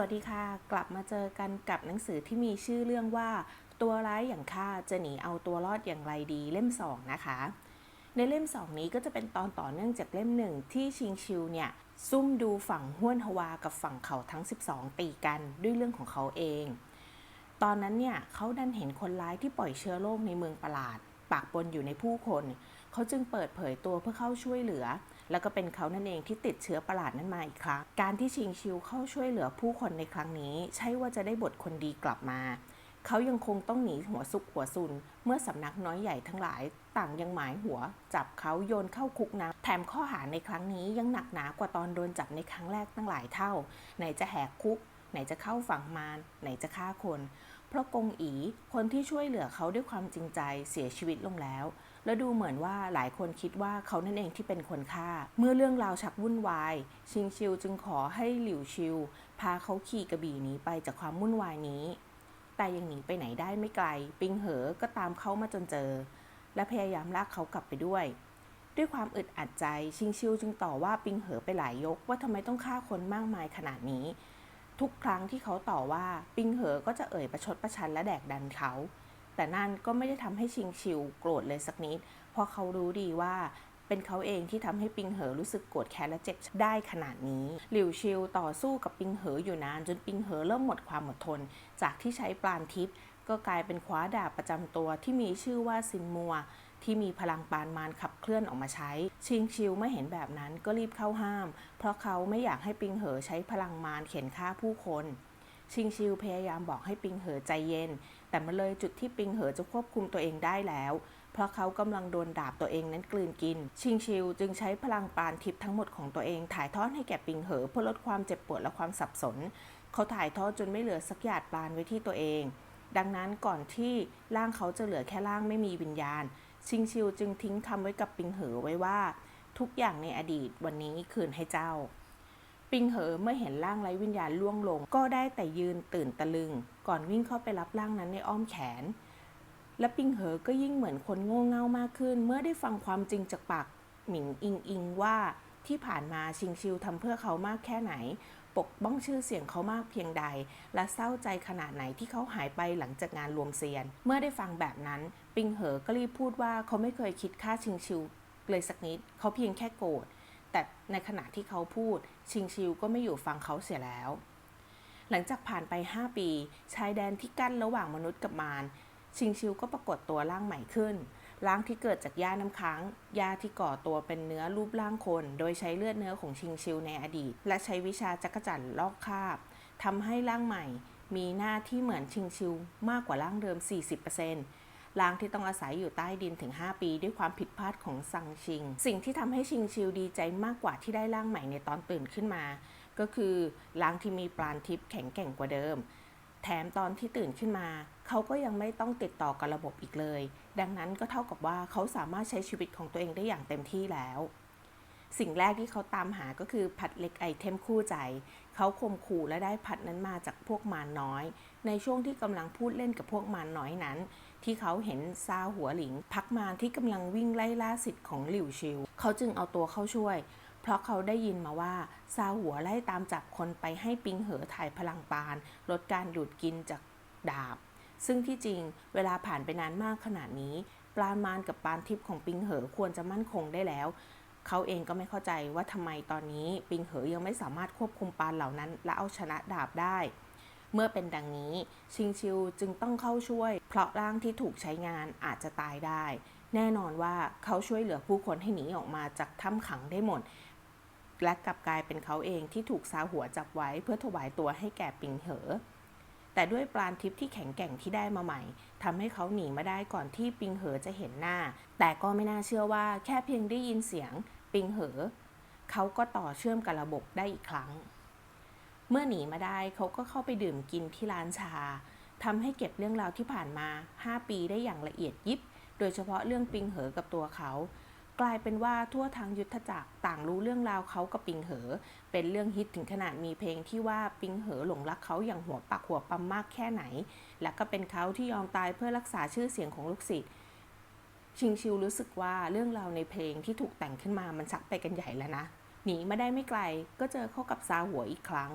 วัสดีค่ะ กลับมาเจอกันกับหนังสือที่มีชื่อเรื่องว่า ตัวร้ายอย่างข้าจะหนีเอาตัวรอดอย่างไรดีเล่ม 2 นะคะ ในเล่ม 2 นี้ก็จะเป็นตอนต่อเนื่องจากเล่มหนึ่งที่ชิงชิวเนี่ยซุ่มดูฝั่งห้วนฮวากับฝั่งเขาทั้ง 12 ตีกันด้วยเรื่องของเขาเอง ตอนนั้นเนี่ยเขาดันเห็นคนร้ายที่ปล่อยเชื้อโรคในเมืองประหลาด ปากปนอยู่ในผู้คน เขาจึงเปิดเผยตัวเพื่อเข้าช่วยเหลือ แล้วก็เป็นเขานั่นเองที่ติดเชื้อประหลาดนั้นมาอีกครั้งการที่ชิงชิวเข้าช่วยเหลือผู้คนในครั้งนี้ ใช่ว่าจะได้บทคนดีกลับมา เขายังคงต้องหนีหัวซุกหัวซุน เมื่อสำนักน้อยใหญ่ทั้งหลาย ต่างยังหมายหัว จับเขาโยนเข้าคุกนะแถมข้อหาในครั้งนี้ยังหนักหนากว่าตอนโดนจับในครั้งแรกตั้งหลายเท่า ไหนจะแหกคุก ไหนจะเข้าฝังมารไหนจะฆ่าคน เพราะกงอีคนที่ช่วยเหลือเขาด้วยความจริงใจเสียชีวิตลงแล้ว และดูเหมือนว่าหลายคนคิดว่าเขานั่นเองที่เป็นคนฆ่า เมื่อเรื่องราวชักวุ่นวาย ชิงชิวจึงขอให้หลิวชิว พาเขาขี่กระบี่หนีไปจากความวุ่นวายนี้ แต่ยังหนีไปไหนได้ไม่ไกล ปิงเหอก็ตามเขามาจนเจอ และพยายามลากเขากลับไปด้วย ด้วยความอึดอัดใจชิงชิวจึงต่อว่าปิงเหอไปหลายยกว่าทำไมต้องฆ่าคนมากมายขนาดนี้ ทุกครั้งที่เขาต่อว่าปิงเหอก็จะเอ่ยประชดประชันและแดกดันเขา แต่นั่นก็ไม่ได้ทำให้ชิงชิวโกรธเลยสักนิด เพราะเขารู้ดีว่าเป็นเขาเองที่ทำให้ปิงเหอรู้สึกโกรธแค้นและเจ็บได้ขนาดนี้ หลิวชิวต่อสู้กับปิงเหออยู่นาน จนปิงเหอเริ่มหมดความอดทน จากที่ใช้ปราณทิพย์ก็กลายเป็นคว้าดาบประจำตัวที่มีชื่อว่าซินมัว ที่มีพลังปานมารขับเคลื่อนออกมาใช้ ชิงชิวไม่เห็นแบบนั้นก็รีบเข้าห้าม เพราะเขาไม่อยากให้ปิงเหอใช้พลังมารเข็นฆ่าผู้คน ชิงชิวพยายามบอกให้ปิงเหอใจเย็น แต่มาเลยจุดที่ปิงเหอจะควบคุมตัวเองได้แล้ว เพราะเขากำลังโดนดาบตัวเองนั้นกลืนกิน ชิงชิวจึงใช้พลังปานทิพย์ทั้งหมดของตัวเองถ่ายทอดให้แก่ปิงเหอเพื่อลดความเจ็บปวดและความสับสน เขาถ่ายทอดจนไม่เหลือสักหยาดปานไว้ที่ตัวเอง ดังนั้นก่อนที่ร่างเขาจะเหลือแค่ร่างไม่มีวิญญาณ ชิงชิวจึงทิ้งคำไว้กับปิงเหอไว้ว่า ทุกอย่างในอดีตวันนี้คืนให้เจ้า ปิงเหอเมื่อเห็นร่างไร้วิญญาณล่วงลง ก็ได้แต่ยืนตื่นตะลึง ก่อนวิ่งเข้าไปรับร่างนั้นในอ้อมแขน และปิงเหอก็ยิ่งเหมือนคนโง่เง่ามากขึ้น เมื่อได้ฟังความจริงจากปากหมิงอิงอิงว่าที่ผ่านมาชิงชิวทำเพื่อเขามากแค่ไหน ปกป้องชื่อเสียงเขามากเพียงใด และเศร้าใจขนาดไหนที่เขาหายไปหลังจากงานรวมเซียน เมื่อได้ฟังแบบนั้น ปิงเหอก็รีบพูดว่าเขาไม่เคยคิดฆ่าชิงชิวเลยสักนิด เขาเพียงแค่โกรธ แต่ในขณะที่เขาพูด ชิงชิวก็ไม่อยู่ฟังเขาเสียแล้ว หลังจากผ่านไป 5 ปี ชายแดนที่กั้นระหว่างมนุษย์กับมารชิงชิวก็ปรากฏตัวร่างใหม่ขึ้นร่างที่เกิดจากหญ้าน้ำค้างหญ้าที่ก่อตัวเป็นเนื้อรูปร่างคน โดยใช้เลือดเนื้อของชิงชิวในอดีต และใช้วิชาจักรจั่นลอกคราบทำให้ร่างใหม่ มีหน้าที่เหมือนชิงชิวมากกว่าร่างเดิม 40% ร่างที่ต้องอาศัยอยู่ใต้ดินถึง 5 ปี ด้วยความผิดพลาดของซังชิง สิ่งที่ทำให้ชิงชิวดีใจมากกว่าที่ได้ร่างใหม่ในตอนตื่นขึ้นมา ก็คือร่างที่มีปราณทิพย์แข็งแกร่งกว่าเดิม แถมตอนที่ตื่นขึ้นมา เขาก็ยังไม่ต้องติดต่อกับระบบอีกเลย ดังนั้นก็เท่ากับว่าเขาสามารถใช้ชีวิตของตัวเองได้อย่างเต็มที่แล้วสิ่งแรกที่เขาตามหาก็คือพัดเล็กไอเทมคู่ใจ เขาข่มขู่และได้พัดนั้นมาจากพวกมารน้อย ในช่วงที่กำลังพูดเล่นกับพวกมารน้อยนั้น ที่เขาเห็นซาหัวหลิง พักมารที่กำลังวิ่งไล่ล่าสิทธิ์ของหลิวชิว เขาจึงเอาตัวเข้าช่วย เพราะเขาได้ยินมาว่าซาหัวไล่ตามจับคนไปให้ปิงเหอถ่ายพลังปานลดการดูดกินจากดาบ ซึ่งที่จริงเวลาผ่านไปนานมากขนาดนี้ ปราณมารกับปานทิพย์ของปิงเหอควรจะมั่นคงได้แล้วเขาเองก็ไม่เข้าใจว่าทำไมตอนนี้ปิงเหอยังไม่สามารถควบคุมปานเหล่านั้น และเอาชนะดาบได้ เมื่อเป็นดังนี้ ชิงชิวจึงต้องเข้าช่วย เพราะร่างที่ถูกใช้งานอาจจะตายได้ แน่นอนว่าเขาช่วยเหลือผู้คนให้หนีออกมาจากถ้ำขังได้หมด และกลับกลายเป็นเขาเองที่ถูกซาหัวจับไว้เพื่อถวายตัวให้แก่ปิงเหอ แต่ด้วยปราณทิพย์ที่แข็งแกร่งที่ได้มาใหม่ทำให้เขาหนีมาได้ก่อนที่ปิงเหอจะเห็นหน้า แต่ก็ไม่น่าเชื่อว่าแค่เพียงได้ยินเสียง ปิงเหอ เขาก็ต่อเชื่อมกับระบบได้อีกครั้ง เมื่อหนีมาได้เขาก็เข้าไปดื่มกินที่ร้านชาทำให้เก็บเรื่องราวที่ผ่านมา 5 ปีได้อย่างละเอียดยิบ โดยเฉพาะเรื่องปิงเหอกับตัวเขา กลายเป็นว่าทั่วทางยุทธจักรต่างรู้เรื่องราวเขากับปิงเหอ เป็นเรื่องฮิตถึงขนาดมีเพลงที่ว่าปิงเหอหลงรักเขาอย่างหัวปักหัวปั๊มมากแค่ไหน และก็เป็นเขาที่ยอมตายเพื่อรักษาชื่อเสียงของลูกศิษย์ชิงชิวรู้สึกว่าเรื่องราวในเพลงที่ถูกแต่งขึ้นมามันชักไปกันใหญ่แล้วนะหนีมาได้ไม่ไกลก็เจอเข้ากับซาหัวอีกครั้ง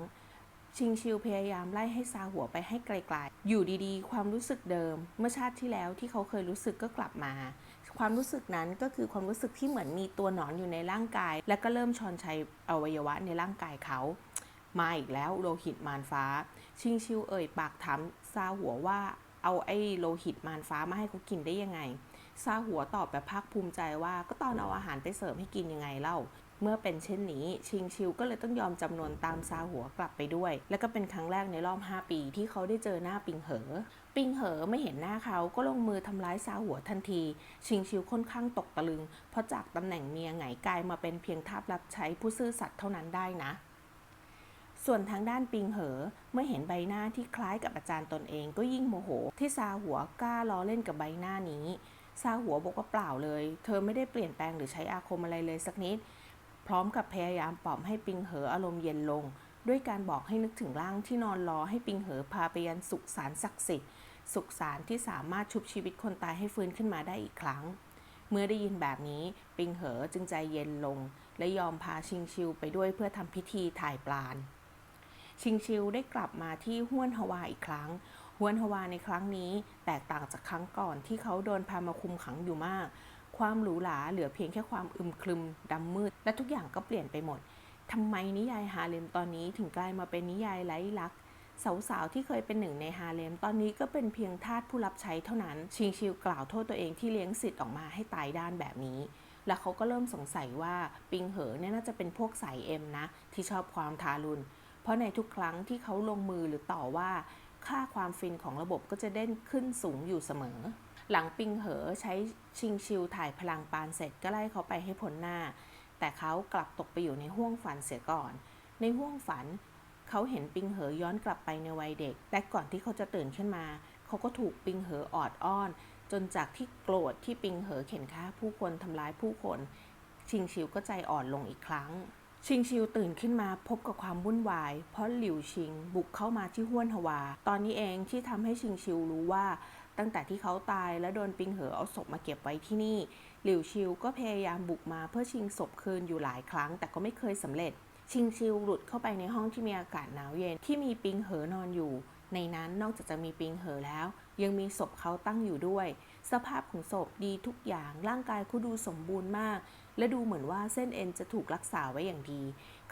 ชิงชิวพยายามไล่ให้ซาหัวไปให้ไกลๆ อยู่ดีๆ ความรู้สึกเดิม เมื่อชาติที่แล้วที่เขาเคยรู้สึกก็กลับมา ความรู้สึกนั้นก็คือความรู้สึกที่เหมือนมีตัวหนอนอยู่ในร่างกาย และก็เริ่มชอนชัยอวัยวะในร่างกายเขา มาอีกแล้วโลหิตมารฟ้า ชิงชิวเอ่ยปากถามซาหัวว่าเอาไอ้โลหิตมารฟ้ามาให้เขากินได้ยังไงซาหัวตอบแบบภาคภูมิใจว่าก็ตอนเอาอาหารไปเสร์ฟให้กินยังไงเล่า เมื่อเป็นเช่นนี้ ชิงชิวก็เลยต้องยอมจำนวนตามซาหัวกลับไปด้วย และก็เป็นครั้งแรกในรอบ 5 ปีที่เขาได้เจอหน้าปิงเหอ ปิงเหอไม่เห็นหน้าเขาก็ลงมือทำร้ายซาหัวทันที ชิงชิวค่อนข้างตกตะลึง เพราะจากตำแหน่งเมียไงกลายมาเป็นเพียงทาสรับใช้ผู้ซื่อสัตย์เท่านั้นได้นะส่วนทางด้านปิงเหอ เมื่อเห็นใบหน้าที่คล้ายกับอาจารย์ตนเองก็ยิ่งโมโห ที่ซาหัวกล้าล้อเล่นกับใบหน้านี้ ซาหัวบอกว่าเปล่าเลย เธอไม่ได้เปลี่ยนแปลงหรือใช้อาคมอะไรเลยสักนิด ร้อมกับพยายามปลอบให้ปิงเหออารมณ์เย็นลง ด้วยการบอกให้นึกถึงร่างที่นอนรอให้ปิงเหอพาไปยันสุสานศักดิ์สิทธิ์สุสานที่สามารถชุบชีวิตคนตายให้ฟื้นขึ้นมาได้อีกครั้ง เมื่อได้ยินแบบนี้ปิงเหอจึงใจเย็นลง และยอมพาชิงชิวไปด้วยเพื่อทำพิธีถ่ายปลาณชิงชิวได้กลับมาที่ห้วนฮวาอีกครั้งห้วนฮวาในครั้งนี้แตกต่างจากครั้งก่อนที่เขาโดนพามาคุมขังอยู่มาก ความหรูหราเหลือเพียงแค่ความอึมครึมดำมืด และทุกอย่างก็เปลี่ยนไปหมดทำไมนิยายฮาเลมตอนนี้ถึงกลายมาเป็นนิยายไร้ลักษสาวๆ ที่เคยเป็นหนึ่งในฮาเลม ตอนนี้ก็เป็นเพียงทาสผู้รับใช้เท่านั้น ชิงชิวกล่าวโทษตัวเองที่เลี้ยงสิทธิ์ออกมาให้ตายด้านแบบนี้ แล้วเขาก็เริ่มสงสัยว่าปิงเหอเนี่ยน่าจะเป็นพวกสายเอ็มนะ ที่ชอบความทารุณ เพราะในทุกครั้งที่เขาลงมือหรือต่อว่า ค่าความฟินของระบบก็จะเด้นขึ้นสูงอยู่เสมอ หลังปิงเหอใช้ชิงชิวถ่ายพลังปานเสร็จก็ไล่เขาไปให้พ้นหน้า แต่เขากลับตกไปอยู่ในห้วงฝันเสียก่อน ในห้วงฝัน เขาเห็นปิงเหอย้อนกลับไปในวัยเด็ก และก่อนที่เขาจะตื่นขึ้นมา เขาก็ถูกปิงเหอออดอ้อน จนจากที่โกรธที่ปิงเหอเข็นฆ่าผู้คนทำร้ายผู้คน ชิงชิวก็ใจอ่อนลงอีกครั้งชิงชิวตื่นขึ้นมาพบกับความวุ่นวาย เพราะหลิวชิงบุกเข้ามาที่ห้วนฮวา ตอนนี้เองที่ทำให้ชิงชิวรู้ว่า ตั้งแต่ที่เขาตายและโดนปิงเหอเอาศพมาเก็บไว้ที่นี่ หลิวชิวก็พยายามบุกมาเพื่อชิงศพคืนอยู่หลายครั้ง แต่ก็ไม่เคยสำเร็จ ชิงชิวหลุดเข้าไปในห้องที่มีอากาศหนาวเย็นที่มีปิงเหอนอนอยู่ ในนั้นนอกจากจะมีปิงเหอแล้ว ยังมีศพเขาตั้งอยู่ด้วย สภาพของศพดีทุกอย่างร่างกายเขาดูสมบูรณ์มาก และดูเหมือนว่าเส้นเอ็นจะถูกรักษาไว้อย่างดี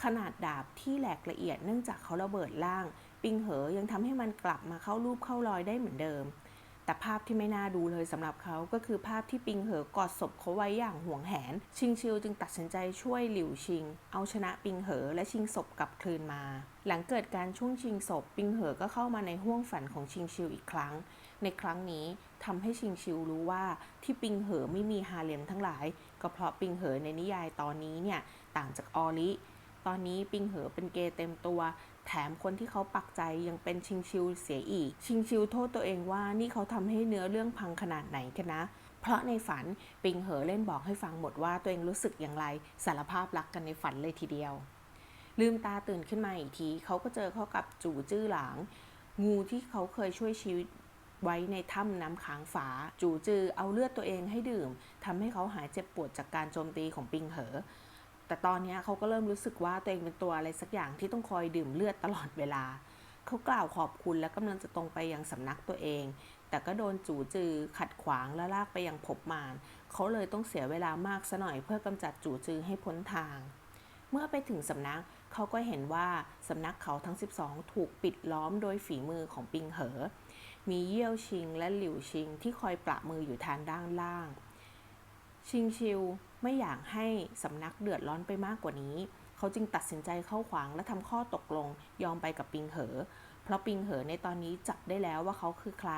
ขนาดดาบที่แหลกละเอียดเนื่องจากเขาระเบิดล่าง ปิงเหอยังทำให้มันกลับมาเข้ารูปเข้ารอยได้เหมือนเดิม แต่ภาพที่ไม่น่าดูเลยสำหรับเขาก็คือภาพที่ปิงเหอกอดศพเขาไว้อย่างห่วงแหน ชิงชิวจึงตัดสินใจช่วยหลิวชิง เอาชนะปิงเหอและชิงศพกลับคืนมา หลังเกิดการช่วงชิงศพ ปิงเหอก็เข้ามาในห้วงฝันของชิงชิวอีกครั้ง ในครั้งนี้ทำให้ชิงชิวรู้ว่าที่ปิงเหอไม่มีฮาเลมทั้งหลาย ก็เพราะปิงเหอในนิยายตอนนี้เนี่ยต่างจากออลิตอนนี้ปิงเหอเป็นเกย์เต็มตัว แถมคนที่เขาปักใจยังเป็นชิงชิวเสียอีก ชิงชิวโทษตัวเองว่านี่เขาทำให้เนื้อเรื่องพังขนาดไหนกันนะ เพราะในฝันปิงเหอเล่นบอกให้ฟังหมดว่าตัวเองรู้สึกอย่างไรสารภาพรักกันในฝันเลยทีเดียว ลืมตาตื่นขึ้นมาอีกทีเขาก็เจอเข้ากับจู่จื้อหลาง งูที่เขาเคยช่วยชีวิตไว้ในถ้ำน้ำค้างฝา จู่จือเอาเลือดตัวเองให้ดื่มทำให้เขาหายเจ็บปวดจากการโจมตีของปิงเหอ แต่ตอนนี้เขาก็เริ่มรู้สึกว่าตัวเองเป็นตัวอะไรสักอย่างที่ต้องคอยดื่มเลือดตลอดเวลา เขากล่าวขอบคุณและกำลังจะตรงไปยังสำนักตัวเอง แต่ก็โดนจู่จือขัดขวางและลากไปยังภพมารเขาเลยต้องเสียเวลามากซะหน่อยเพื่อกำจัดจู่จือให้พ้นทาง เมื่อไปถึงสำนักเขาก็เห็นว่าสำนักเขาทั้ง 12 ถูกปิดล้อมโดยฝีมือของปิงเหอ มีเยี่ยวชิงและหลิวชิงที่คอยประมืออยู่ทางด้านล่าง ชิงชิวไม่อยากให้สำนักเดือดร้อนไปมากกว่านี้ เขาจึงตัดสินใจเข้าขวางและทำข้อตกลงยอมไปกับปิงเหอ เพราะปิงเหอในตอนนี้จับได้แล้วว่าเขาคือใคร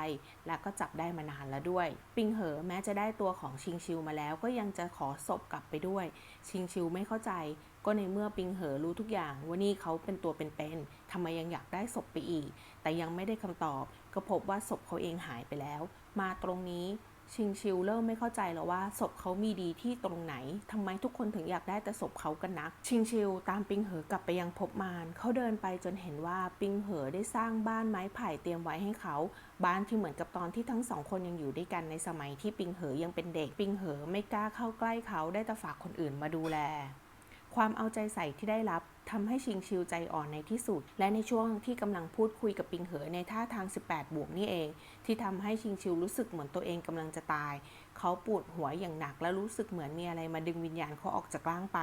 และก็จับได้มานานแล้วด้วย ปิงเหอแม้จะได้ตัวของชิงชิวมาแล้ว ก็ยังจะขอศพกลับไปด้วย ชิงชิวไม่เข้าใจ ก็ในเมื่อปิงเหอรู้ทุกอย่างว่านี่เขาเป็นตัวเป็นๆทำไมยังอยากได้ศพไปอีก แต่ยังไม่ได้คำตอบ ก็พบว่าศพเขาเองหายไปแล้ว มาตรงนี้ ชิงชิวเริ่มไม่เข้าใจแล้วว่าศพเขามีดีที่ตรงไหนทำไมทุกคนถึงอยากได้แต่ศพเขากันนัก ชิงชิวตามปิงเหอกลับไปยังพบมารเขาเดินไปจนเห็นว่าปิงเหอได้สร้างบ้านไม้ไผ่เตรียมไว้ให้เขา บ้านที่เหมือนกับตอนที่ทั้งสองคนยังอยู่ด้วยกันในสมัยที่ปิงเหอยังเป็นเด็ก ปิงเหอไม่กล้าเข้าใกล้เขาได้แต่ฝากคนอื่นมาดูแล ความเอาใจใส่ที่ได้รับทำให้ชิงชิวใจอ่อนในที่สุด และในช่วงที่กำลังพูดคุยกับปิงเหอในท่าทาง 18 บวกนี่เอง ที่ทำให้ชิงชิวรู้สึกเหมือนตัวเองกำลังจะตาย เขาปวดหัวอย่างหนักและรู้สึกเหมือนมีอะไรมาดึงวิญญาณเขาออกจากร่างไป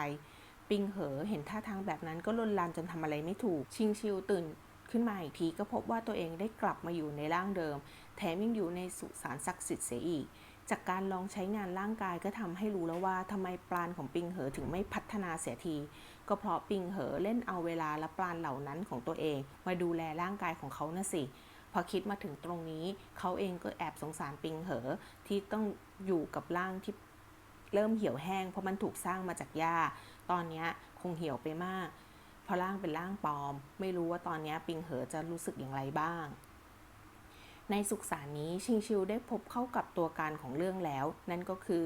ปิงเหอเห็นท่าทางแบบนั้นก็ลนลานจนทำอะไรไม่ถูก ชิงชิวตื่นขึ้นมาอีกทีก็พบว่าตัวเองได้กลับมาอยู่ในร่างเดิม แถมยังอยู่ในสุสานศักดิ์สิทธิ์เสียอีก จากการลองใช้งานร่างกายก็ทำให้รู้แล้วว่าทำไมปราณของปิงเหอถึงไม่พัฒนาเสียที ก็เพราะปิงเหอเล่นเอาเวลาและปราณเหล่านั้นของตัวเอง มาดูแลร่างกายของเขาน่ะสิพอคิดมาถึงตรงนี้ เขาเองก็แอบสงสารปิงเหอที่ต้องอยู่กับร่างที่เริ่มเหี่ยวแห้งเพราะมันถูกสร้างมาจากหญ้า ตอนนี้คงเหี่ยวไปมาก เพราะร่างเป็นร่างปลอม ไม่รู้ว่าตอนนี้ปิงเหอจะรู้สึกอย่างไรบ้าง ในสุขสารนี้ชิงชิวได้พบเข้ากับตัวการของเรื่องแล้ว นั่นก็คือ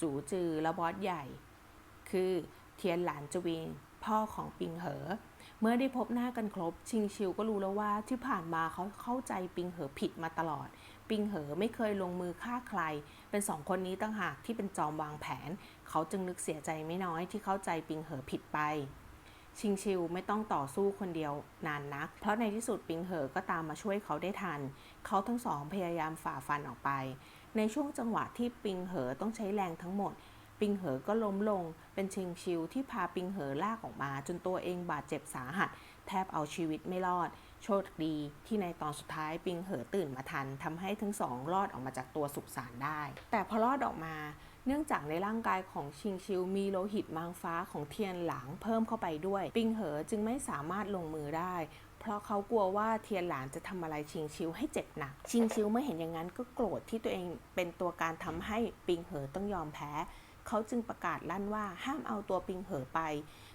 จูจือและบอสใหญ่ คือเทียนหลานจวิงพ่อของปิงเหอ เมื่อได้พบหน้ากันครบ ชิงชิวก็รู้แล้วว่าที่ผ่านมาเขาเข้าใจปิงเหอผิดมาตลอด ปิงเหอไม่เคยลงมือฆ่าใคร เป็นสองคนนี้ตั้งหากที่เป็นจอมวางแผน เขาจึงนึกเสียใจไม่น้อยที่เข้าใจปิงเหอผิดไป ชิงชิวไม่ต้องต่อสู้คนเดียวนานนัก เพราะในที่สุดปิงเหอก็ตามมาช่วยเขาได้ทัน เขาทั้งสองพยายามฝ่าฟันออกไป ในช่วงจังหวะที่ปิงเหอต้องใช้แรงทั้งหมด ปิงเหอก็ล้มลง เป็นชิงชิวที่พาปิงเหอลากออกมา จนตัวเองบาดเจ็บสาหัส แทบเอาชีวิตไม่รอด โชคดีที่ในตอนสุดท้ายปิงเหอตื่นมาทันทำให้ทั้งสองรอดออกมาจากตัวสุสานได้ แต่พอรอดออกมา เนื่องจากในร่างกายของชิงชิวมีโลหิตมางฟ้าของเทียนหลางเพิ่มเข้าไปด้วย ปิงเหอจึงไม่สามารถลงมือได้ เพราะเขากลัวว่าเทียนหลานจะทำอะไรชิงชิวให้เจ็บหนัก ชิงชิวเมื่อเห็นอย่างนั้นก็โกรธที่ตัวเองเป็นตัวการทำให้ปิงเหอต้องยอมแพ้ เขาจึงประกาศลั่นว่าห้ามเอาตัวปิงเหอไป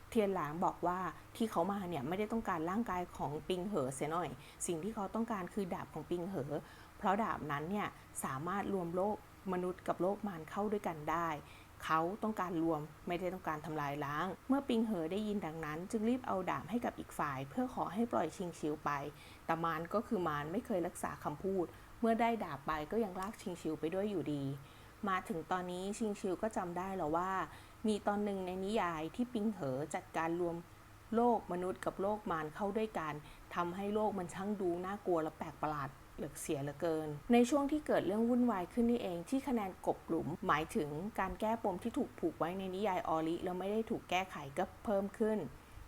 เทียนหลางบอกว่าที่เขามาเนี่ยไม่ได้ต้องการร่างกายของปิงเหอเสียหน่อย สิ่งที่เขาต้องการคือดาบของปิงเหอ เพราะดาบนั้นเนี่ยสามารถรวมโลก มนุษย์กับโลกมารเข้าด้วยกันได้ เขาต้องการรวมไม่ได้ต้องการทำลายล้าง เมื่อปิงเหอได้ยินดังนั้น จึงรีบเอาดาบให้กับอีกฝ่าย เพื่อขอให้ปล่อยชิงชิวไป แต่มารก็คือมารไม่เคยรักษาคำพูด เมื่อได้ดาบไปก็ยังลากชิงชิวไปด้วยอยู่ดี มาถึงตอนนี้ชิงชิวก็จำได้แล้วว่า มีตอนหนึ่งในนิยายที่ปิงเหอจัดการรวมโลกมนุษย์กับโลกมารเข้าด้วยกันทำให้โลกมันช่างดูน่ากลัวและแปลกประหลาด เหลือเสียเหลือเกิน ในช่วงที่เกิดเรื่องวุ่นวายขึ้นนี่เองที่คะแนนกบหลุม หมายถึงการแก้ปมที่ถูกผูกไว้ในนิยายออริแล้วไม่ได้ถูกแก้ไขก็เพิ่มขึ้น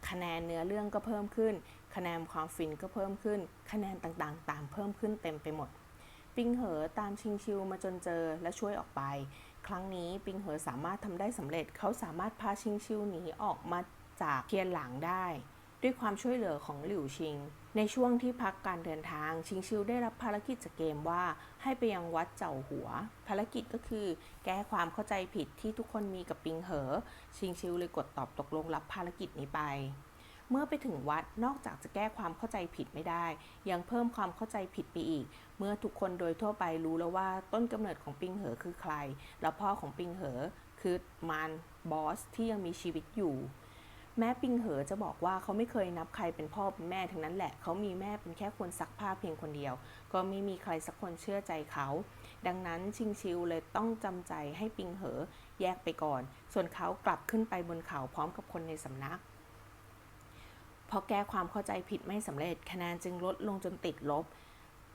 คะแนนเนื้อเรื่องก็เพิ่มขึ้น คะแนนความฟินก็เพิ่มขึ้น คะแนนต่างๆ ตามเพิ่มขึ้นเต็มไปหมด ปิงเหอตามชิงชิวมาจนเจอและช่วยออกไป ครั้งนี้ปิงเหอสามารถทำได้สำเร็จเขาสามารถพาชิงชิวหนีออกมาจากเทียนหลางได้ ด้วยความช่วยเหลือของหลิวชิง ในช่วงที่พักการเดินทาง ชิงชิวได้รับภารกิจจากเกมว่าให้ไปยังวัดเจ้าหัว ภารกิจก็คือ แก้ความเข้าใจผิดที่ทุกคนมีกับปิงเหอ ชิงชิวเลยกดตอบตกลงรับภารกิจนี้ไป เมื่อไปถึงวัดนอกจากจะแก้ความเข้าใจผิดไม่ได้ ยังเพิ่มความเข้าใจผิดไปอีก เมื่อทุกคนโดยทั่วไปรู้แล้วว่าต้นกำเนิดของปิงเหอคือใคร แล้วพ่อของปิงเหอคือมารบอสที่ยังมีชีวิตอยู่ แม้ปิงเหอจะบอกว่าเขาไม่เคยนับใครเป็นพ่อเป็นแม่ทั้งนั้นแหละ เขามีแม่เป็นแค่คนซักผ้าเพียงคนเดียว ก็ไม่มีใครสักคนเชื่อใจเขา ดังนั้นชิงชิวเลยต้องจำใจให้ปิงเหอแยกไปก่อน ส่วนเขากลับขึ้นไปบนเขาพร้อมกับคนในสำนักพอแก้ความเข้าใจผิดไม่สำเร็จ คะแนนจึงลดลงจนติดลบ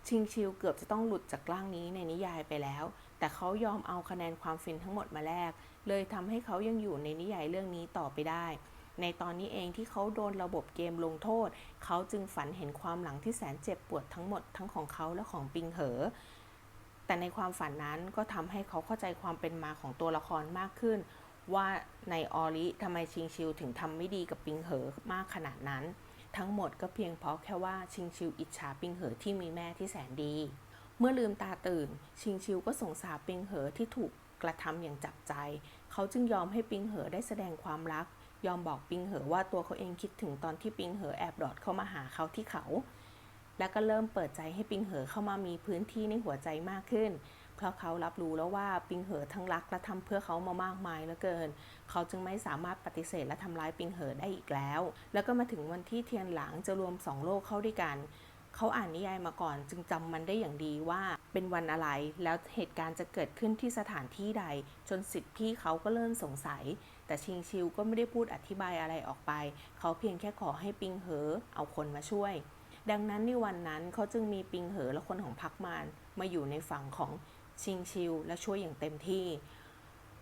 ชิงชิวเกือบจะต้องหลุดจากร่างนี้ในนิยายไปแล้ว แต่เขายอมเอาคะแนนความฟินทั้งหมดมาแลกเลยทำให้เขายังอยู่ในนิยายเรื่องนี้ต่อไปได้ ในตอนนี้เองที่เขาโดนระบบเกมลงโทษ เขาจึงฝันเห็นความหลังที่แสนเจ็บปวดทั้งหมดทั้งของเขาและของปิงเหอ แต่ในความฝันนั้นก็ทำให้เขาเข้าใจความเป็นมาของตัวละครมากขึ้น ว่าในออริทำไมชิงชิวถึงทำไม่ดีกับปิงเหอมากขนาดนั้น ทั้งหมดก็เพียงเพราะแค่ว่าชิงชิวอิจฉาปิงเหอที่มีแม่ที่แสนดี เมื่อลืมตาตื่น ชิงชิวก็สงสารปิงเหอที่ถูกกระทำอย่างจับใจ เขาจึงยอมให้ปิงเหอได้แสดงความรัก ยอมบอกปิงเหอว่าตัวเขาเองคิดถึงตอนที่ปิงเหอแอบดอดเข้ามาหาเขาที่เขา แล้วก็เริ่มเปิดใจให้ปิงเหอเข้ามามีพื้นที่ในหัวใจมากขึ้น เพราะเขารับรู้แล้วว่าปิงเหอทั้งรักและทำเพื่อเขามามากมายเหลือเกิน เขาจึงไม่สามารถปฏิเสธและทำร้ายปิงเหอได้อีกแล้ว แล้วก็มาถึงวันที่เทียนหลางจะรวมสองโลกเข้าด้วยกันเขาอ่านนิยายมาก่อนจึงจำมันได้อย่างดีว่าเป็นวันอะไร แล้วเหตุการณ์จะเกิดขึ้นที่สถานที่ใด จนสิทธิ์พี่เขาก็เริ่มสงสัย แต่ชิงชิวก็ไม่ได้พูดอธิบายอะไรออกไป เขาเพียงแค่ขอให้ปิงเหอเอาคนมาช่วย ดังนั้นในวันนั้นเขาจึงมีปิงเหอและคนของพักมานมาอยู่ในฝั่งของชิงชิวและช่วยอย่างเต็มที่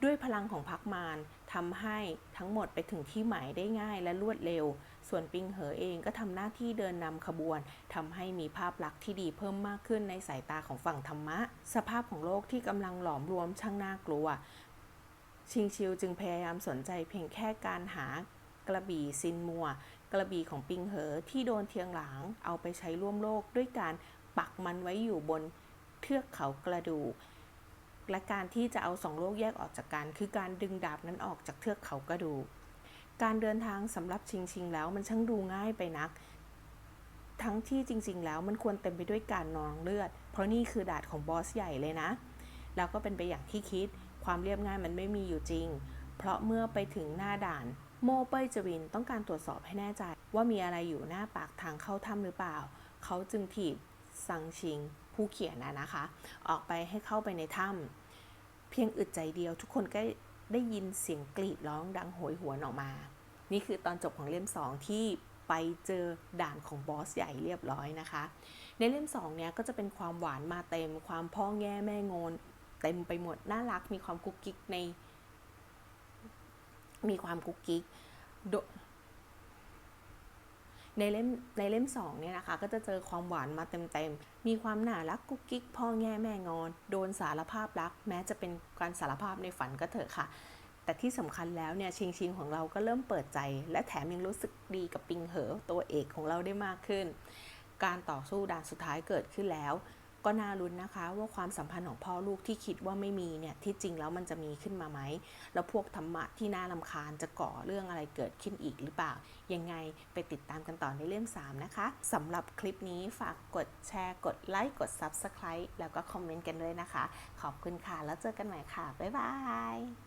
ด้วยพลังของพักมารทำให้ทั้งหมดไปถึงที่หมายได้ง่ายและรวดเร็ว ส่วนปิงเหอเองก็ทำหน้าที่เดินนำขบวนทำให้มีภาพลักษณ์ที่ดีเพิ่มมากขึ้นในสายตาของฝั่งธรรมะ สภาพของโลกที่กำลังหลอมรวมช่างน่ากลัว ชิงชิวจึงพยายามสนใจเพียงแค่การหากระบี่ซินมัว กระบี่ของปิงเหอที่โดนเทียงหลางเอาไปใช้ร่วมโลกด้วยการปักมันไว้อยู่บนเทือกเขากระดูกและการที่จะเอาสองโลกแยกออกจากกัน คือการดึงดาบนั้นออกจากเทือกเขากระดูก การเดินทางสำหรับชิงชิงแล้วมันช่างดูง่ายไปนัก ทั้งที่จริง ๆ แล้วมันควรเต็มไปด้วยการนองเลือด เพราะนี่คือดาบของบอสใหญ่เลยนะ แล้วก็เป็นไปอย่างที่คิด ความเรียบง่ายมันไม่มีอยู่จริง เพราะเมื่อไปถึงหน้าด่าน โมเป้ยจวินต้องการตรวจสอบให้แน่ใจ ว่ามีอะไรอยู่หน้าปากทางเข้าถ้ำหรือเปล่า เขาจึงถีบซังชิง ผู้เขียนนะนะคะ ออกไปให้เข้าไปในถ้ำเพียงอึดใจเดียวทุกคนก็ได้ยินเสียงกรีดร้องดังโหยหวนออกมา นี่คือตอนจบของเล่ม2ที่ไปเจอด่านของบอสใหญ่เรียบร้อยนะคะ ในเล่ม2เนี้ยก็จะเป็นความหวานมาเต็มความพ่อแง่แม่งอน เต็มไปหมด น่ารักมีความกุ๊กกิ๊กใน มีความกุ๊กกิ๊กโดในเล่มในเล่มสองเนี่ยนะคะ ก็จะเจอความหวานมาเต็มๆ มีความน่ารักกุ๊กกิ๊กพ่อแง่แม่งอน โดนสารภาพรัก แม้จะเป็นการสารภาพในฝันก็เถอะค่ะ แต่ที่สำคัญแล้วเนี่ยชิงชิงของเราก็เริ่มเปิดใจ และแถมยังรู้สึกดีกับปิงเหอตัวเอกของเราได้มากขึ้น การต่อสู้ด่านสุดท้ายเกิดขึ้นแล้ว ก็น่าลุ้นนะคะ ว่าความสัมพันธ์ของพ่อลูกที่คิดว่าไม่มีเนี่ยที่จริงแล้วมันจะมีขึ้นมาไหม แล้วพวกธรรมะที่น่าลำคาญจะก่อเรื่องอะไรเกิดขึ้นอีกหรือเปล่า ยังไงไปติดตามกันต่อในเล่ม3นะคะสำหรับคลิปนี้ฝากกดแชร์ กดไลค์กด Subscribe แล้วก็คอมเมนต์กันด้วยนะคะ ขอบคุณค่ะแล้วเจอกันใหม่ค่ะบ๊ายบาย